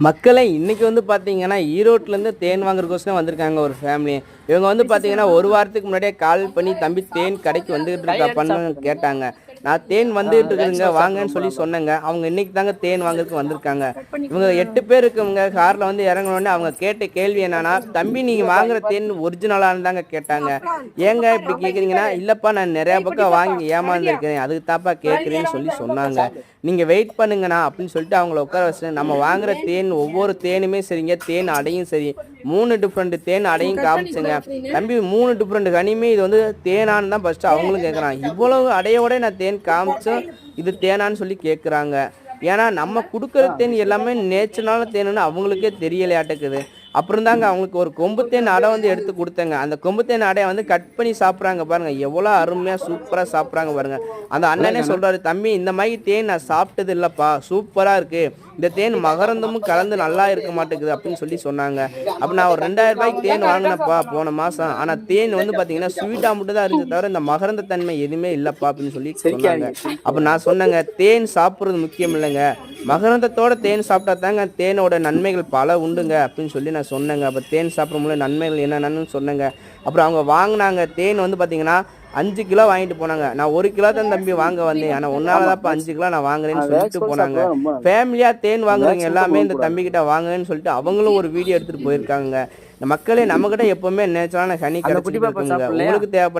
மக்களை இன்றைக்கி வந்து பார்த்தீங்கன்னா ஈரோட்லேருந்து தேன் வாங்குறதுக்கோசரம் வந்திருக்காங்க ஒரு ஃபேமிலி இவங்க வந்து பார்த்தீங்கன்னா ஒரு வாரத்துக்கு முன்னாடியே கால் பண்ணி தம்பி தேன் கடைக்கு வந்துக்கிட்டு இருக்கா பண்ணு கேட்டாங்க. நான் தேன் வந்துட்டு இருக்குதுங்க வாங்கன்னு சொல்லி சொன்னேங்க. அவங்க இன்னைக்கு தாங்க தேன் வாங்குறதுக்கு வந்திருக்காங்க. இவங்க எட்டு பேர் இருக்கவங்க காரில் வந்து இறங்கினோடனே அவங்க கேட்ட கேள்வி என்னன்னா தம்பி நீங்கள் வாங்குற தேன் ஒரிஜினலானு தாங்க கேட்டாங்க. ஏங்க இப்படி கேட்குறீங்கன்னா இல்லைப்பா நான் நிறையா பக்கம் வாங்கி ஏமாந்துருக்கிறேன் அதுக்கு தாப்பா கேட்குறேன்னு சொல்லி சொன்னாங்க. நீங்கள் வெயிட் பண்ணுங்கண்ணா அப்படின்னு சொல்லிட்டு அவங்கள உட்கார வச்சு நம்ம வாங்குற தேன் ஒவ்வொரு தேனுமே சரிங்க. தேன் அடையும் சரி. மூணு டிஃப்ரெண்ட் தேன் அடையும் காமிச்சுங்க. தம்பி மூணு டிஃப்ரெண்ட் கனியுமே இது வந்து தேனான்னு தான் ஃபஸ்ட்டு அவங்களும் கேட்குறான் இவ்வளவு அடையோட நான் தேன் காமிச்சும் இது தேனான்னு சொல்லி கேட்குறாங்க ஏன்னா நம்ம கொடுக்குற தேன் எல்லாமே நேச்சுரலான தேனுன்னு அவங்களுக்கே தெரியலையாட்டுக்குது. அப்புறம் தாங்க அவங்களுக்கு ஒரு கொம்பு தேன் அடை வந்து எடுத்து கொடுத்தேங்க. அந்த கொம்பு தேன் அடையை வந்து கட் பண்ணி சாப்பிட்றாங்க பாருங்க. எவ்வளோ அருமையாக சூப்பராக சாப்பிட்றாங்க பாருங்க. அந்த அண்ணனே சொல்றாரு தம்பி இந்த மாதிரி தேன் நான் சாப்பிட்டது இல்லைப்பா. சூப்பராக இருக்கு. இந்த தேன் மகரந்தமும் கலந்து நல்லா இருக்க மாட்டேங்குது அப்படின்னு சொல்லி சொன்னாங்க. அப்போ நான் ஒரு ரெண்டாயிரம் ரூபாய்க்கு தேன் வாங்கினப்பா போன மாதம் ஆனால் தேன் வந்து பார்த்தீங்கன்னா ஸ்வீட்டாக மட்டும் தான் இருந்துச்சு தவிர இந்த மகரந்த தன்மை எதுவுமே இல்லைப்பா அப்படின்னு சொல்லி சொன்னாங்க. அப்போ நான் சொன்னேங்க தேன் சாப்பிட்றது முக்கியம் இல்லைங்க. மகரந்தத்தோட தேன் சாப்பிட்டா தாங்க தேனோட நன்மைகள் பல உண்டுங்க அப்படின்னு சொல்லி நான் சொன்னேங்க. அப்போ தேன் சாப்பிடும் நன்மைகள் என்னென்னு சொன்னேங்க. அப்புறம் அவங்க வாங்கினாங்க. தேன் வந்து பார்த்தீங்கன்னா அஞ்சு கிலோ வாங்கிட்டு போனாங்க. நான் ஒரு கிலோ தான் தம்பி வாங்க வந்தேன். ஆனால் ஒன்னால தான் அஞ்சு கிலோ நான் வாங்குறேன்னு சொல்லிட்டு போனாங்க. ஃபேமிலியா தேன் வாங்குறவங்க எல்லாமே இந்த தம்பி கிட்ட வாங்குன்னு சொல்லிட்டு அவங்களும் ஒரு வீடியோ எடுத்துட்டு போயிருக்காங்க மக்களே நம்மகிட்ட எப்பவுமே நேச்சுரலான ஹனி கிடைச்சிட்டு இருக்குங்க உங்களுக்கு தேவைப்பட்ட